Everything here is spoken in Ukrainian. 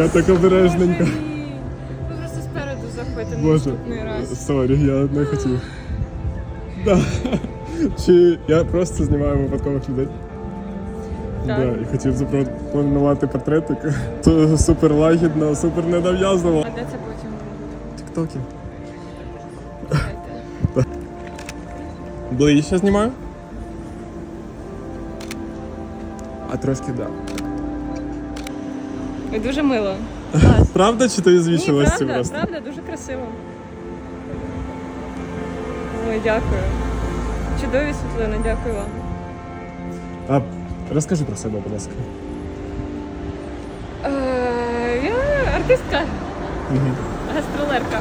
Я так обережненько. Ви просто спереду заходите на Боже, наступний раз. сорі, я не хотів. Да. Чи я просто знімаю випадкових людей? Так. Да, і хотів запропонувати портретик. То супер лагідно, супер ненав'язливо. А де це потім? Тіктоки. Ближче знімаю. А трошки да. І дуже мило. Клас. Правда, чи то Ні, це просто? правда, дуже красиво. Ой, дякую. Чудові світлини, дякую вам. А розкажи про себе, будь ласка. Е, я артистка, гастролерка.